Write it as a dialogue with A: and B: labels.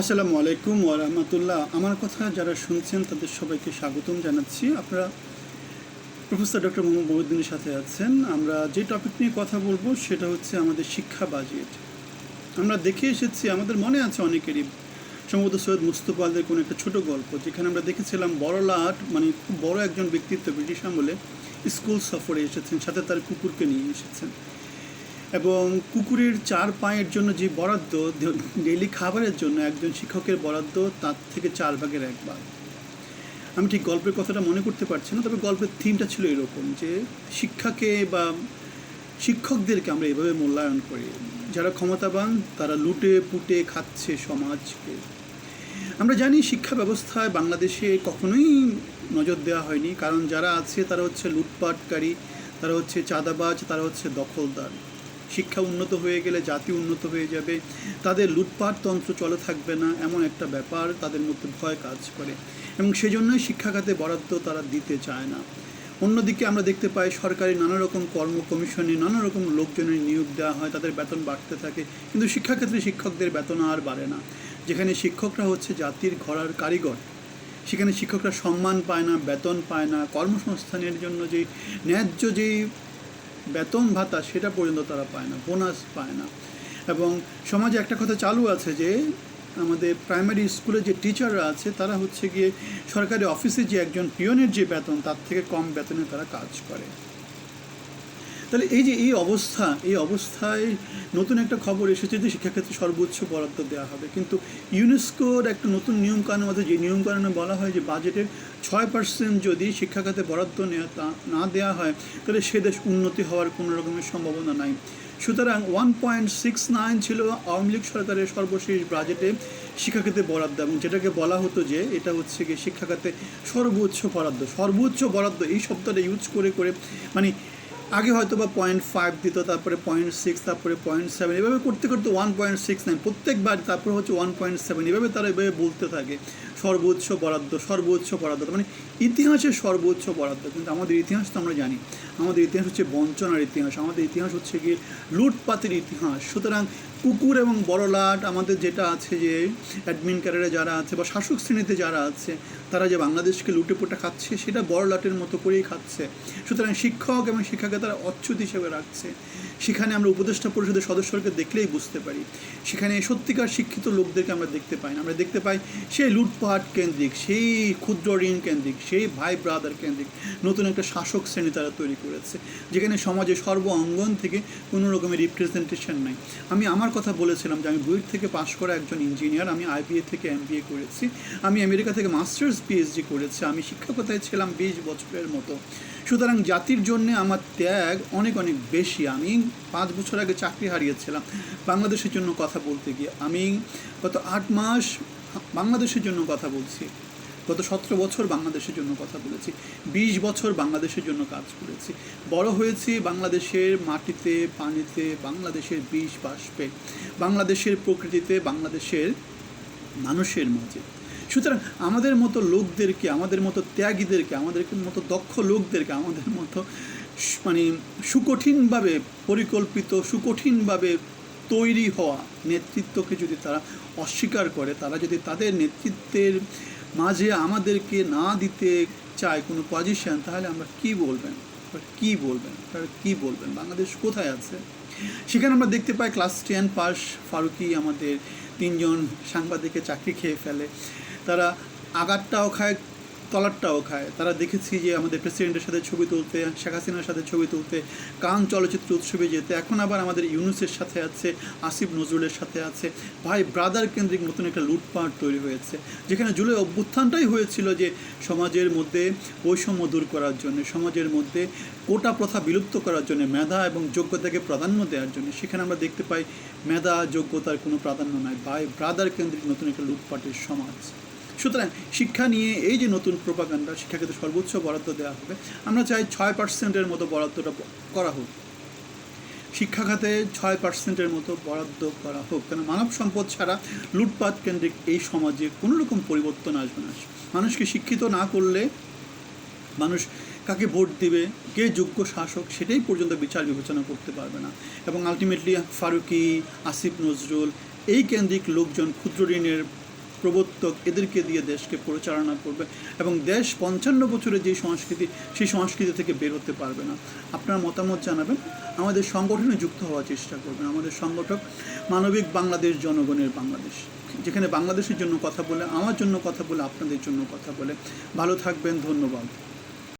A: আসসালামু আলাইকুম ওয়ারাহমাতুল্লাহ আমার কথা যারা শুনছেন, তাদের সবাইকে স্বাগতম জানাচ্ছি। আপনারা প্রফেসর ডক্টর মোহাম্মদ মহিউদ্দিনের সাথে আছেন। আমরা যে টপিক নিয়ে কথা বলব, সেটা হচ্ছে আমাদের শিক্ষা বাজেট। আমরা দেখে এসেছি, আমাদের মনে আছে অনেকেরই, সম্ভবত সৈয়দ মুস্তফা আলদের কোনো একটা ছোট গল্প, যেখানে আমরা দেখেছিলাম বড় লাট মানে খুব বড় একজন ব্যক্তিত্ব ব্রিটিশ আমলে স্কুল সফরে এসেছেন, সাথে তার কুকুরকে নিয়ে এসেছেন। এবং কুকুরের চার পায়ের জন্য যে বরাদ্দ ডেইলি খাবারের জন্য একজন শিক্ষকের বরাদ্দ, তার থেকে চার ভাগের এক ভাগ। আমি ঠিক গল্পের কথাটা মনে করতে পারছি না, তবে গল্পের থিমটা ছিল এরকম যে, শিক্ষাকে বা শিক্ষকদেরকে আমরা এভাবে মূল্যায়ন করি। যারা ক্ষমতাবান, তারা লুটে, পুটে খাচ্ছে সমাজকে। আমরা জানি শিক্ষা ব্যবস্থায় বাংলাদেশে কখনোই নজর দেওয়া হয়নি, কারণ যারা আছে তারা হচ্ছে লুটপাটকারী, তারা হচ্ছে চাঁদাবাজ, তারা হচ্ছে দখলদার। শিক্ষা উন্নত হয়ে গেলে জাতি উন্নত হয়ে যাবে, তাদের লুটপাট তন্ত্র চলে থাকবে না, এমন একটা ব্যাপার তাদের মধ্যে ভয় কাজ করে। এবং সেজন্যই শিক্ষা খাতে বরাদ্দ তারা দিতে চায় না। অন্যদিকে আমরা দেখতে পাই সরকারি নানা রকম কর্ম কমিশনে নানা রকম লোকজনের নিয়োগ দেওয়া হয়, তাদের বেতন বাড়তে থাকে। কিন্তু শিক্ষাক্ষেত্রে শিক্ষকদের বেতন আর বাড়ে না। যেখানে শিক্ষকরা হচ্ছে জাতির ঘরার কারিগর, সেখানে শিক্ষকরা সম্মান পায় না, বেতন পায় না। কর্মসংস্থানের জন্য যে ন্যায্য যেই বেতন ভাতা সেটা পর্যন্ত তারা পায় না, বোনাস পায় না। এবং সমাজে একটা কথা চালু আছে যে, আমাদের প্রাইমারি স্কুলে যে টিচাররা আছে, তারা হচ্ছে গিয়ে সরকারি অফিসে যে একজন পিয়নের যে বেতন, তার থেকে কম বেতনে তারা কাজ করে। তাহলে এই যে এই অবস্থা, এই অবস্থায় নতুন একটা খবর এসেছে যে শিক্ষাক্ষেত্রে সর্বোচ্চ বরাদ্দ দেওয়া হবে। কিন্তু ইউনেস্কোর একটা নতুন নিয়মকানুন মধ্যে যে নিয়ম নিয়মকানুনে বলা হয় যে বাজেটের ছয় পার্সেন্ট যদি শিক্ষাখাতে বরাদ্দ নেওয়া তা না দেওয়া হয়, তাহলে সে দেশ উন্নতি হওয়ার কোনো রকমের সম্ভাবনা নাই। সুতরাং ওয়ান পয়েন্ট সিক্স নাইন ছিল আওয়ামী লীগ সরকারের সর্বশেষ বাজেটে শিক্ষাখাতে বরাদ্দ, এবং যেটাকে বলা হতো যে এটা হচ্ছে গিয়ে শিক্ষাখাতে সর্বোচ্চ বরাদ্দ। সর্বোচ্চ বরাদ্দ, এই শব্দটা ইউজ করে করে মানে আগে হয়তো বা পয়েন্ট ফাইভ দিত, তারপরে পয়েন্ট সিক্স তারপরে পয়েন্ট সেভেন এভাবে করতে করতে ওয়ান পয়েন্ট সিক্স নাইন প্রত্যেকবার তারপর হচ্ছে ওয়ান পয়েন্ট সেভেন এভাবে তারা এভাবে বলতে থাকে। সর্বোচ্চ বরাদ্দ সর্বোচ্চ বরাদ্দ মানে ইতিহাসের সর্বোচ্চ বরাদ্দ, কিন্তু আমাদের ইতিহাস তো আমরা জানি। আমাদের ইতিহাস হচ্ছে বঞ্চনার ইতিহাস, আমাদের ইতিহাস হচ্ছে গিয়ে লুটপাতের ইতিহাস। সুতরাং কুকুর এবং বড় লাট আমাদের যেটা আছে যে অ্যাডমিন ক্যারিয়ারে যারা আছে বা শাসক শ্রেণীতে যারা আছে, তারা যে বাংলাদেশকে লুটে পুটে খাচ্ছে, সেটা বড়লাটের মতো করেই খাচ্ছে। সুতরাং শিক্ষক এবং শিক্ষাকে তারা অচ্যুত হিসেবে রাখছে। সেখানে আমরা উপদেষ্টা পরিষদের সদস্যকে দেখলেই বুঝতে পারি। সেখানে সত্যিকার শিক্ষিত লোকদেরকে আমরা দেখতে পাই না। আমরা দেখতে পাই সেই লুটপাট কেন্দ্রিক, সেই ক্ষুদ্র ঋণ কেন্দ্রিক, সেই ভাই ব্রাদার কেন্দ্রিক নতুন একটা শাসক শ্রেণি তারা তৈরি করেছে, যেখানে সমাজে সর্ব অঙ্গন থেকে কোনো রকমের রিপ্রেজেন্টেশন নাই। আমি আমার কথা বলেছিলাম যে আমি বুয়েট থেকে পাশ করা একজন ইঞ্জিনিয়ার আমি আইবিএ থেকে এমবিএ করেছি, আমি আমেরিকা থেকে মাস্টার্স পিএইচডি করেছি, আমি শিক্ষকতায় ছিলাম বিশ বছরের মতো। সুতরাং জাতির জন্য আমার ত্যাগ অনেক অনেক বেশি। আমি পাঁচ বছর আগে চাকরি হারিয়েছিলাম। বাংলাদেশের জন্য কথা বলতে গিয়ে আমি গত আট মাস বাংলাদেশের জন্য কথা বলছি। গত সতেরো বছর বাংলাদেশের জন্য কথা বলেছি। বিশ বছর বাংলাদেশের জন্য কাজ করেছি। বড় হয়েছি বাংলাদেশের মাটিতে, পানিতে, বাংলাদেশের বিষ বাষ্পে, বাংলাদেশের প্রকৃতিতে, বাংলাদেশের মানুষের মাঝে। সুতরাং আমাদের মতো লোকদেরকে, আমাদের মতো ত্যাগীদেরকে, আমাদের মতো দক্ষ লোকদেরকে, আমাদের মতো মানে সুকঠিনভাবে পরিকল্পিত, সুকঠিনভাবে তৈরি হওয়া নেতৃত্বকে যদি তারা অস্বীকার করে, তারা যদি তাদের নেতৃত্বের মাঝে আমাদেরকে না দিতে চায় কোনো পজিশন তাহলে আমরা কি বলবেন? কি বলবেন? আপনারা কি বলবেন? বাংলাদেশ কোথায় আছে? সেখানে আমরা দেখতে পাই ক্লাস টেন পাস ফারুকি আমাদের তিনজন সাংবাদিকের চাকরি খেয়ে ফেলে। তারা আগারটাও খায় তলারটাও খায়। তারা দেখেছি যে আমাদের প্রেসিডেন্টের সাথে ছবি তুলতে, শেখ হাসিনার সাথে ছবি তুলতে, কান চলচ্চিত্র উৎসবে যেতে, এখন আবার আমাদের ইউনুসের সাথে আছে, আসিফ নজরুলের সাথে আছে। ভাই ব্রাদার কেন্দ্রিক নতুন একটা লুটপাট তৈরি হয়েছে, যেখানে জুলাই অভ্যুত্থানটাই হয়েছিল যে সমাজের মধ্যে বৈষম্য দূর করার জন্য, সমাজের মধ্যে কোটা প্রথা বিলুপ্ত করার জন্য, মেধা এবং যোগ্যতাকে প্রাধান্য দেওয়ার জন্য। সেখানে আমরা দেখতে পাই, মেধা, যোগ্যতার কোনো প্রাধান্য নাই। ভাই ব্রাদার কেন্দ্রিক নতুন একটা লুটপাটের সমাজ। সুতরাং শিক্ষা নিয়ে এই যে নতুন প্রোপাগান্ডা শিক্ষাক্ষেত্রে সর্বোচ্চ বরাদ্দ দেওয়া হবে, আমরা চাই ছয় পার্সেন্টের মতো বরাদ্দটা করা হোক। শিক্ষা খাতে ছয় পার্সেন্টের মতো বরাদ্দ করা হোক, কেন মানব সম্পদ ছাড়া লুটপাট কেন্দ্রিক এই সমাজে কোনো রকম পরিবর্তন আসবে না। মানুষকে শিক্ষিত না করলে মানুষ কাকে ভোট দিবে, কে যোগ্য শাসক, সেটাই পর্যন্ত বিচার বিবেচনা করতে পারবে না। এবং আলটিমেটলি ফারুকি, আসিফ নজরুল, এই কেন্দ্রিক লোকজন ক্ষুদ্র ঋণের প্রবর্তক এদেরকে দিয়ে দেশকে পরিচালনা করবে এবং দেশ পঞ্চান্ন বছরে যে সংস্কৃতি, সেই সংস্কৃতি থেকে বের হতে পারবে না। আপনার মতামত জানাবেন। আমাদের সংগঠনে যুক্ত হওয়ার চেষ্টা করবেন। আমাদের সংগঠক মানবিক বাংলাদেশ জনগণের বাংলাদেশ, যেখানে বাংলাদেশের জন্য কথা বলে, আমার জন্য কথা বলে, আপনাদের জন্য কথা বলে। ভালো থাকবেন। ধন্যবাদ।